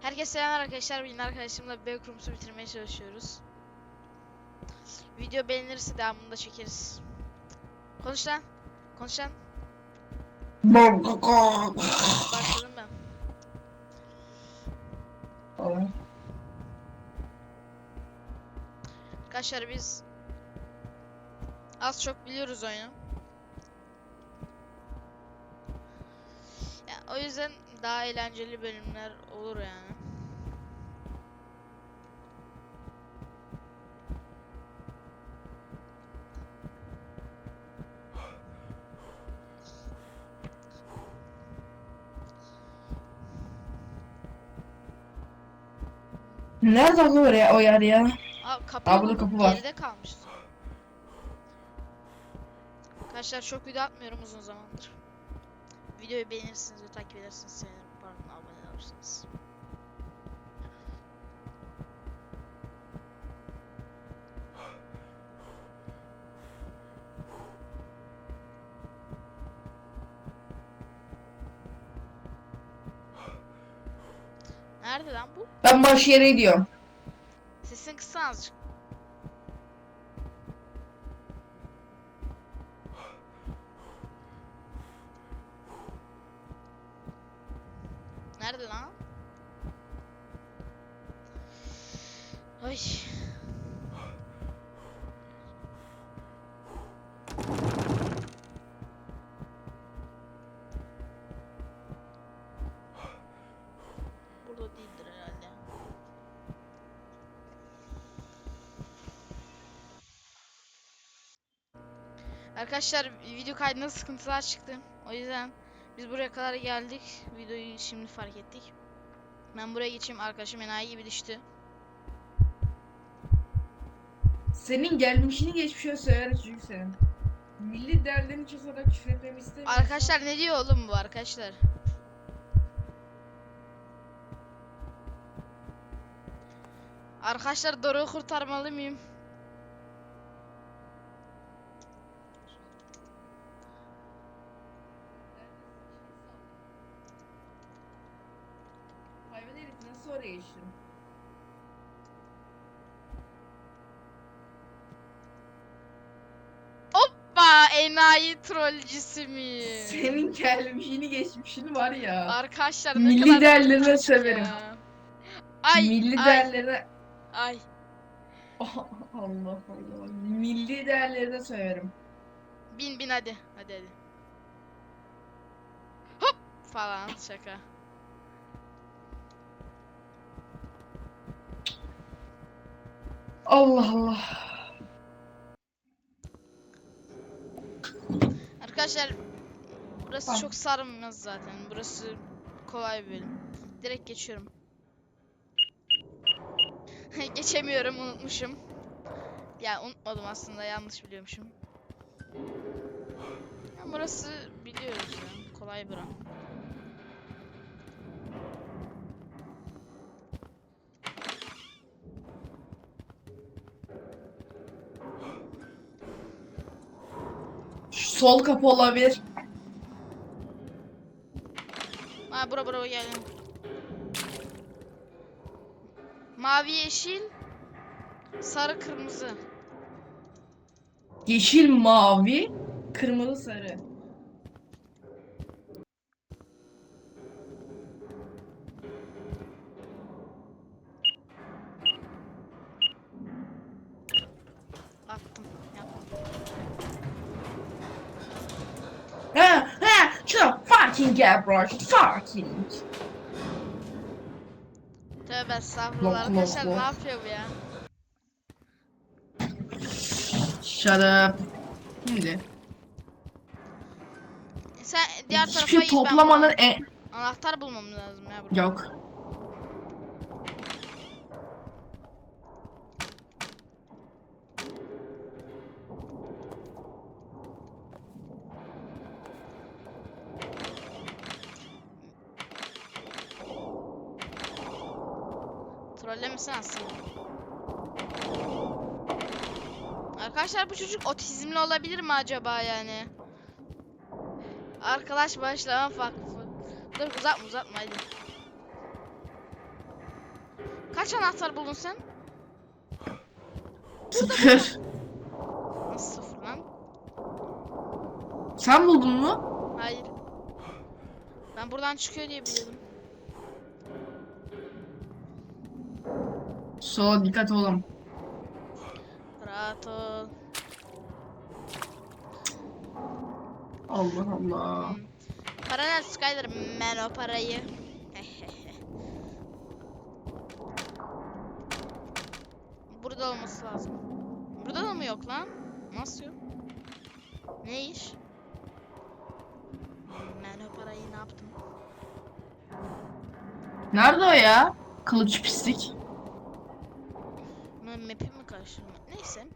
Herkese selamlar arkadaşlar. Bugün arkadaşımla Backrooms'u bitirmeye çalışıyoruz. Video beğenirse devamını da çekeriz. Konuş lan. Konuş lan. Başladım ben. Arkadaşlar biz az çok biliyoruz oyunu. Ya, o yüzden daha eğlenceli bölümler olur yani. Nerede o oraya o yer ya? Aa kapı, Aa, burada kapı var. geride kalmıştı. Arkadaşlar çok video atmıyorum uzun zamandır. Videoyu beğenirsiniz ve takip edersiniz sevinirim. Pardon abone olursanız. Nerede lan bu? Ben baş yere gidiyorum. Sesin kısa azıcık. Nerede lan? Ay. Burada değildir. Arkadaşlar video kaydında sıkıntılar çıktı. O yüzden biz buraya kadar geldik. Videoyu şimdi fark ettik. Ben buraya geçeyim. Arkadaşım enayi gibi düştü. Senin gelmişini geçmişe söyleriz çünkü senin. Milli değerlerini çözerek küfür etmemi istemiyorsan. Arkadaşlar ne diyor oğlum bu arkadaşlar? Arkadaşlar Doruk'u kurtarmalı mıyım? Hayvan herif nasıl oraya enayi trollcüsü mü? Senin gelmişini geçmişini var ya. Arkadaşlar ne Milli kadar utanç severim. ya. Ay Milli ay değerlerine... ay. Allah Allah. Milli değerlerine severim. Bin bin hadi. Hadi hadi. Hop falan şaka. Allah Allah. Arkadaşlar burası Tamam. çok sarmaz zaten. Burası kolay bir bölüm. Direkt geçiyorum. Geçemiyorum unutmuşum. Ya unutmadım aslında yanlış biliyormuşum. Ya burası biliyoruz ya. Kolay. Şu sol kapı olabilir. Ha bura bura gelin. Mavi yeşil. Sarı kırmızı. Yeşil, mavi, kırmızı, sarı. Gel bro fucking. Tövbe estağfurullah. Lok, lok, Arkadaşlar lok. ne yapıyor bu ya? Shut up. Şimdi. Sen diğer tarafa git ben toplamanın en... Anahtar bulmam lazım ya burada. Yok. Trollemesin aslında. Arkadaşlar bu çocuk otizmli olabilir mi acaba yani? Arkadaş başlama farklı. Dur uzatma uzatma hadi. Kaç anahtar buldun sen? Sıfır. Nasıl sıfır lan? Sen buldun mu? Hayır. Ben buradan çıkıyor diye biliyordum. Sola dikkat oğlum. Rahat ol. Allah Allah. Hmm. Para nerede Skyler? Ben o parayı. Burada olması lazım. Burada da mı yok lan? Nasıl yok? Ne iş? Ben o parayı ne yaptım? Nerede o ya? Kılıç pislik. Ben map'i mi karıştırdım? Neyse.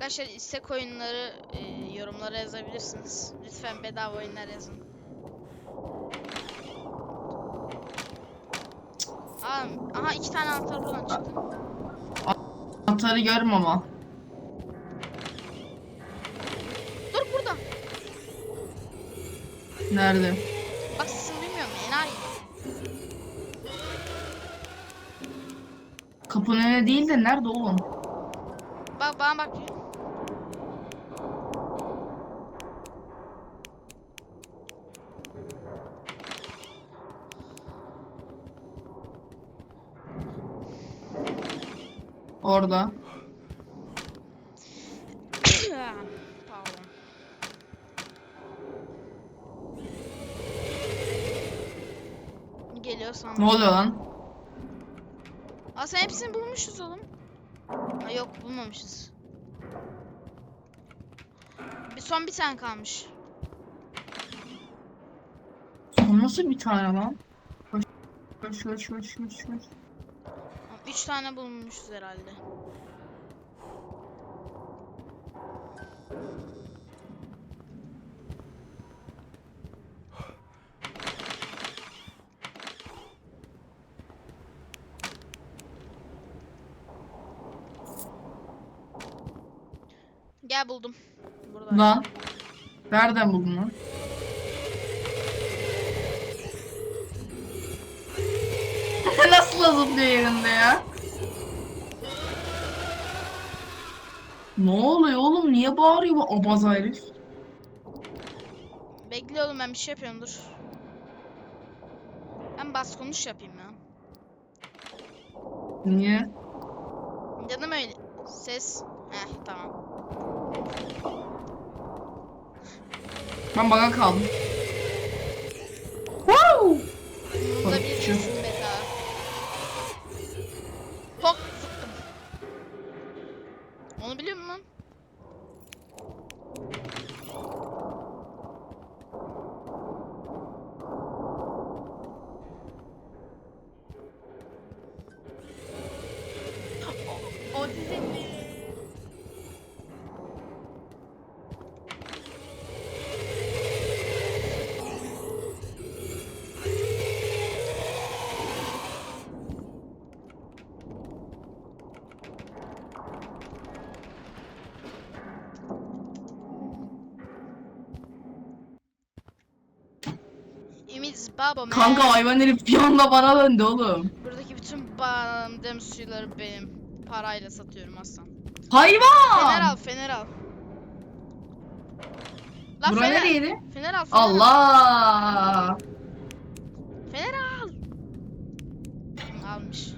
Arkadaşlar istek oyunları e, yorumlara yazabilirsiniz. Lütfen bedava oyunlar yazın. Aa, aha iki tane anahtar buradan çıktı. Anahtarı görüm ama. Dur burada. Nerede? Bak sesini duymuyorum. Enayi. Kapının önüne değil de nerede oğlum? Bak bana bak. Orada. Pardon. Geliyor sandım. Ne oluyor lan? Aa sen hepsini bulmuşuz oğlum. Ha yok bulmamışız. Bir son bir tane kalmış. O nasıl bir tane lan? Koş koş koş koş koş koş. Tamam, Üç tane bulmuşuz herhalde. Gel buldum. Burada. Lan. Nereden buldun lan? Nasıl zıplıyor yerinde ya? Ne oluyor oğlum? Niye bağırıyor bu abaz herif? Bekle oğlum ben bir şey yapıyorum dur. Ben bas konuş yapayım ya. Niye? Canım öyle. Ses. Heh tamam. Ben bana kaldım. Baba man. Kanka hayvan herif bir anda bana döndü oğlum. Buradaki bütün badem suyuları benim. Parayla satıyorum aslan. Fener Hayvan! al, fener al. Lan Bura fener, nereydi? fener al, fener al. Allah! Fener al. Almış.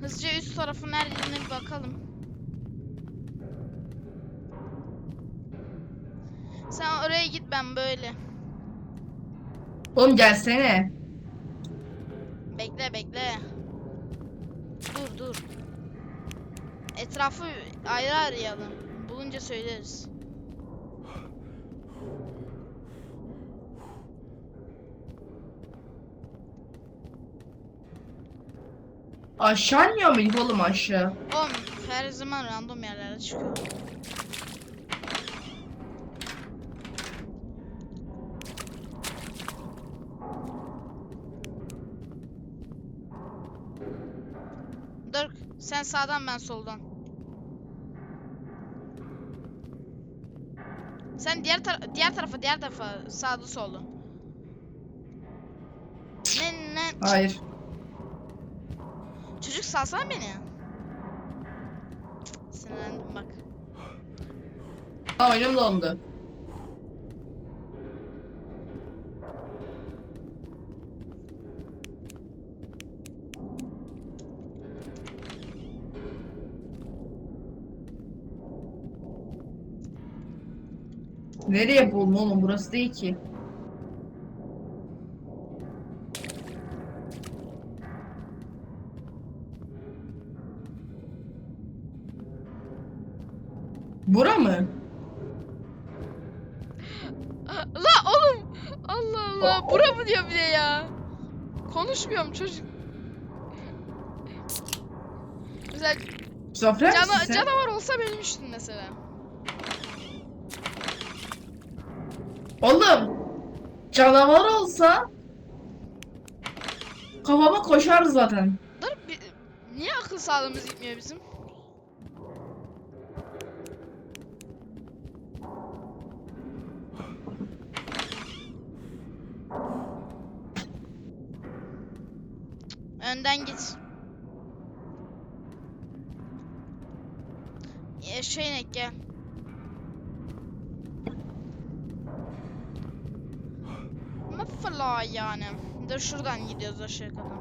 Hızlıca üst tarafın her yerine bir bakalım. Sen oraya git ben böyle. Oğlum gelsene. Bekle bekle. Dur dur. Etrafı ayrı arayalım. Bulunca söyleriz. Aşağı iniyor muyuz oğlum aşağı? Oğlum her zaman random yerlere çıkıyor. Dur sen sağdan ben soldan. Sen diğer tar- diğer tarafa diğer tarafa sağda solda. Ne ne Hayır. çocuk salsana beni. Sinirlendim bak. Aa oyunum dondu. Nereye buldun oğlum? Burası değil ki. Bura mı? La oğlum. Allah Allah. Bura mı diyor bir de ya. Konuşmuyorum çocuk. Mesela Zafer cana, misin sen? canavar olsa benim üstüm mesela. Oğlum canavar olsa kafama koşar zaten. Dur bir, niye akıl sağlığımız gitmiyor bizim? Önden git. Ya şey ne gel. Mesela yani. Dur şuradan gidiyoruz aşağı kadar.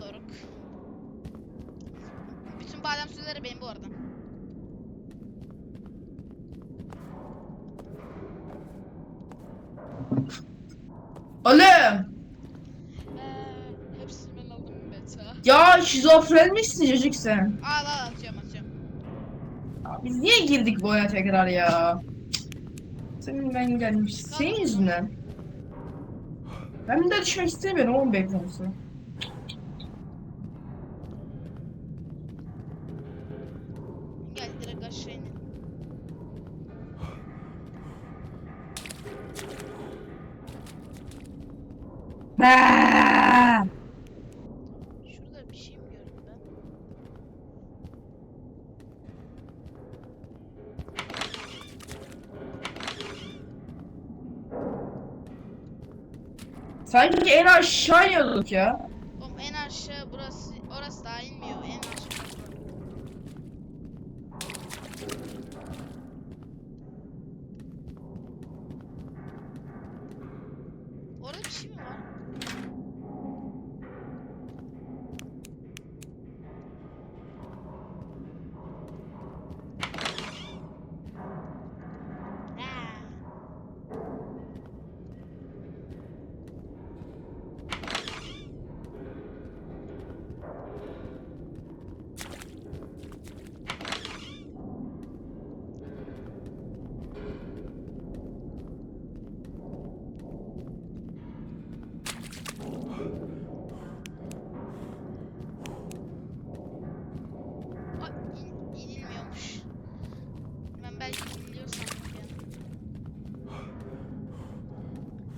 Doruk. Bütün badem suları benim bu arada. Oğlum Eee hepsini ben aldım beta. ya şizofren misin çocuk sen? Al al atıyorum atıyorum. Biz niye girdik bu oyuna tekrar ya? Senin ben gelmiş. Senin yüzünden. Ben bir daha düşmek istemiyorum oğlum be konusu. Gel direkt aşağı in. Baa! Şurada bir şey mi gördüm ben? Sanki en aşağı iniyorduk ya. Oğlum en aşağı burası, orası daha inmiyor. En aşağı. Orada bir şey mi var? Ha. Ay, in, inilmiyormuş. Ben belki iniliyor sandım ya.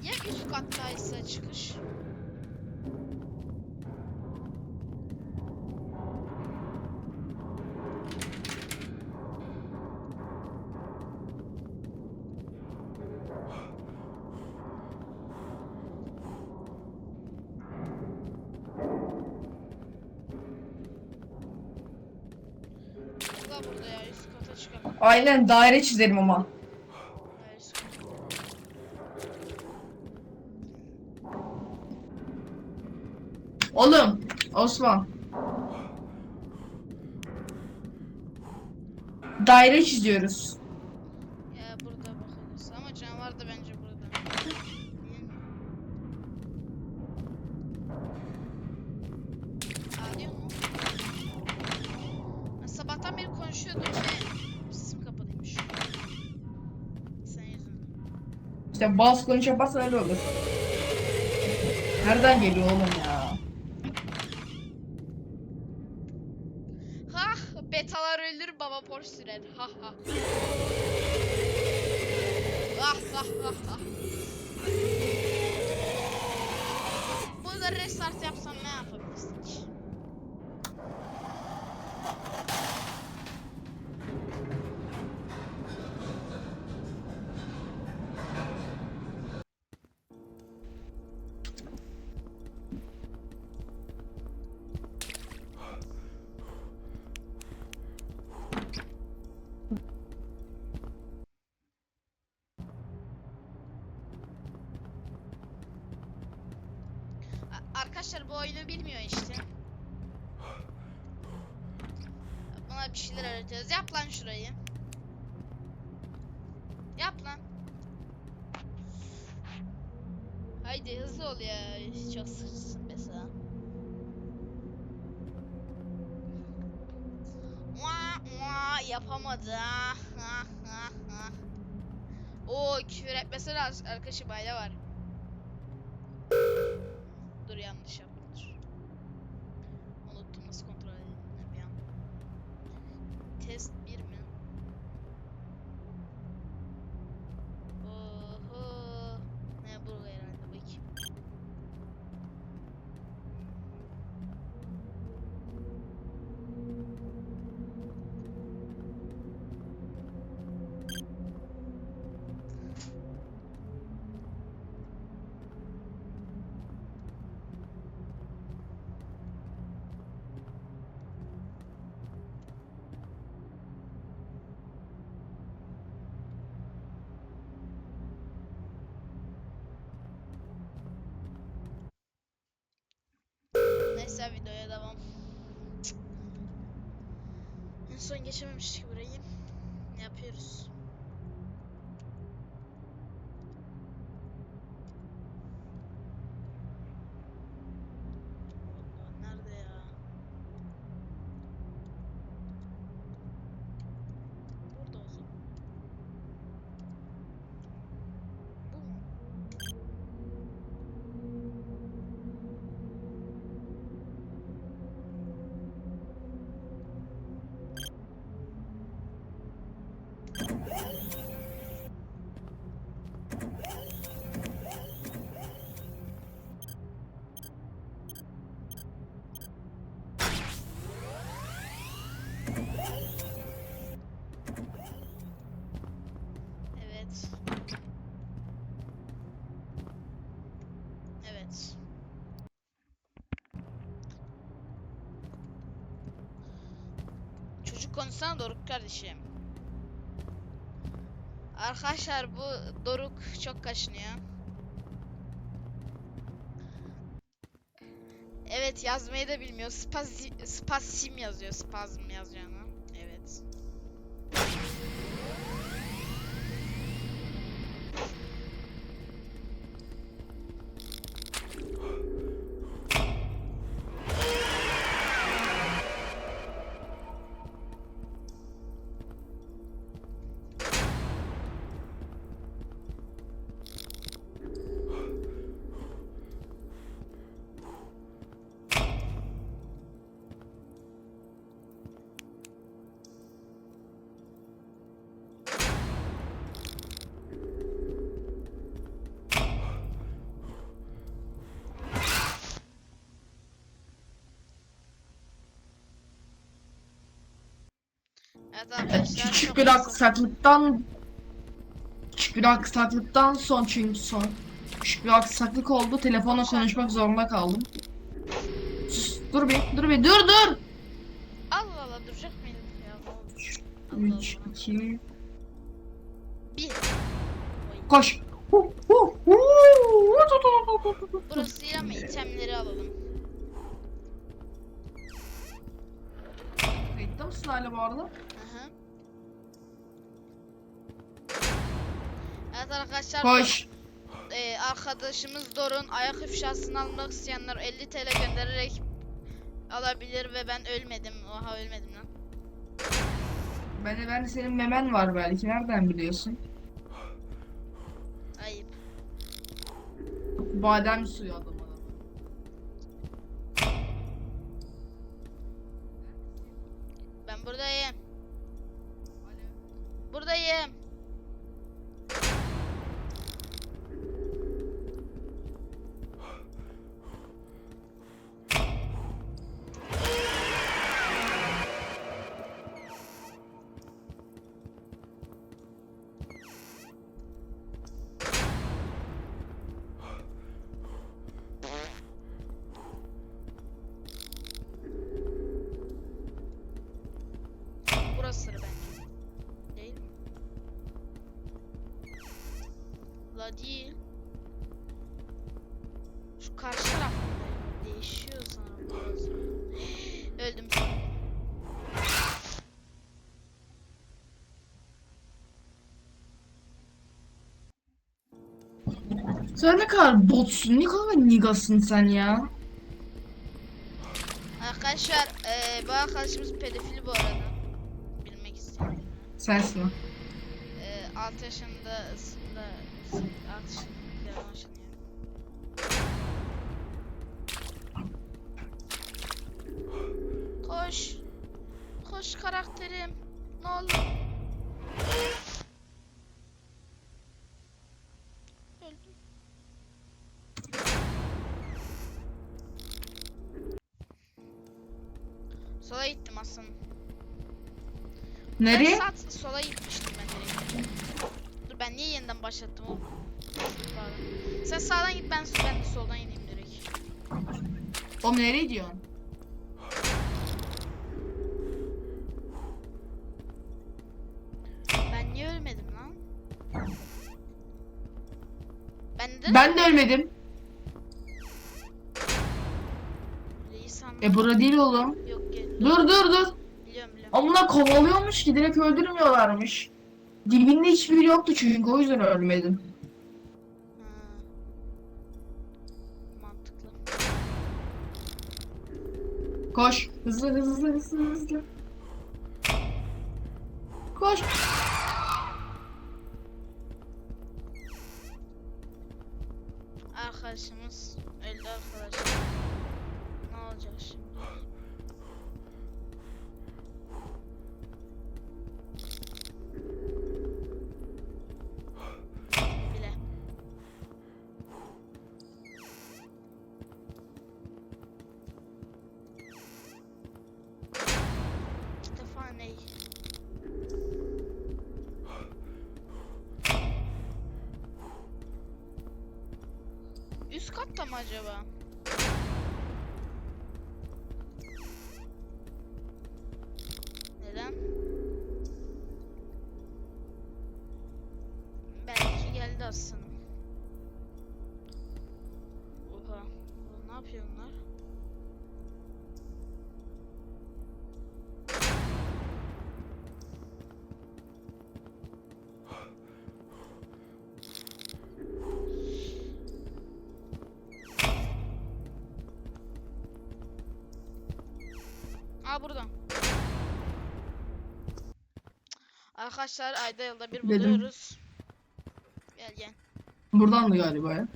Ya üst kattaysa çıkış? Da burada ya üst kata çıkalım. Aynen daire çizelim ama. Hayır, kata. Oğlum Osman. Daire çiziyoruz. Bas konuş yaparsan öyle olur. Nereden geliyor oğlum ya? Ha betalar ölür baba Porsche sürer. Ha ha. Ah ah ah ah. Burada restart yapsam ne yapabilirsin ki? Şurayı. Yap lan. Haydi hızlı ol ya. Çok sıkıcısın mesela. Yapamadı. Oo küfür etmesene ar- arkadaşı bayla var. Son geçememiştik konuşsana Doruk kardeşim. Arkadaşlar bu Doruk çok kaşınıyor. Evet yazmayı da bilmiyor. Spazi, spasim yazıyor. Spazm yazacağını. Evet. Evet arkadaşlar küçük bir aksaklıktan küçük bir aksaklıktan son çünkü son küçük bir aksaklık oldu. Telefonla konuşmak zorunda kaldım. Sus, dur bir, dur bir, dur dur. Allah Allah duracak mıydım ya? ne oldu? Allah 3 Allah. 2 Bir. koş. Hu, hu, hu. Burası ama itemleri alalım. Kayıtta mısın hala bu arada? Evet arkadaşlar Koş. e, arkadaşımız Dorun ayak ifşasını almak isteyenler 50 TL göndererek alabilir ve ben ölmedim. Oha ölmedim lan. Ben de, ben de senin memen var belki. Nereden biliyorsun? Ayıp. Badem suyu adamına. Şu karşı taraf? Değişiyor sanırım. Öldüm sanırım. Sen ne kadar botsun, ne kadar nigasın sen ya. Arkadaşlar eee bu arkadaşımız pedofil bu arada. Bilmek istedim. Sensin o. Eee 6 yaşında da 6 yaşında. Koş. Koş karakterim. Ne olur. Öldüm. Sola gittim aslında. Nereye? Ben sağ, sola gitmiştim ben direkt. Dur ben niye yeniden başlattım oğlum? Sen sağdan git ben, ben de soldan ineyim direkt. Oğlum nereye gidiyorsun? Ben de ölmedim. Reis. E bura değil oğlum. Yok gel. Dur dur dur. Biliyorum biliyorum. Amına kovalıyormuş ki direkt öldürmüyorlarmış. Dibinde hiçbir yoktu çünkü o yüzden ölmedim. Ha. Mantıklı. Koş. Hızlı hızlı hızlı hızlı. Koş. Arkadaşımız öldü arkadaşlar. Ne olacak şimdi? Mı acaba? Neden? Belki geldi aslında. Oha. Ne yapıyor bunlar? Burada. Arkadaşlar ayda yılda bir Dedim. buluyoruz. Gel gel. Buradan da galiba ya.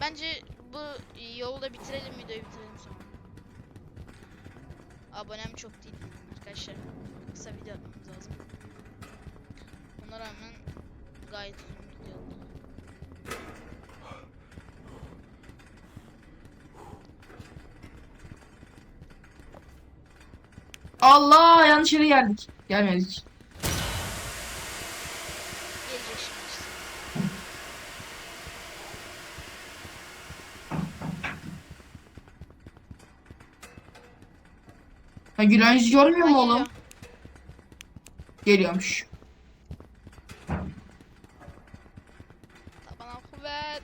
Bence bu yolu da bitirelim videoyu bitirelim sonra. Abonem çok değil arkadaşlar. Kısa video atmamız lazım. Ona rağmen gayet uzun video oldu. Allah yanlış yere geldik. Gelmedik. Gelecek şimdi işte. Ha gülen yüz görmüyor mu Aa, oğlum? geliyor. Geliyormuş. Bana kuvvet.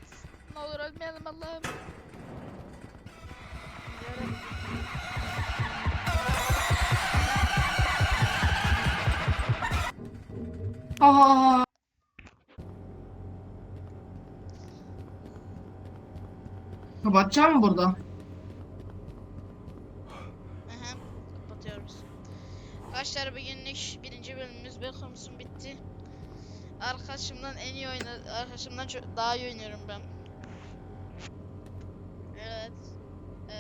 Ne olur ölmeyelim Allah'ım. Ha. Kapatacağım mı burada? Daha iyi oynuyorum ben. Evet. Ee,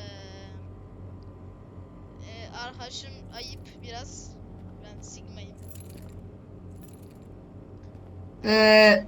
e, arkadaşım ayıp biraz. Ben Sigma'yım. Ee,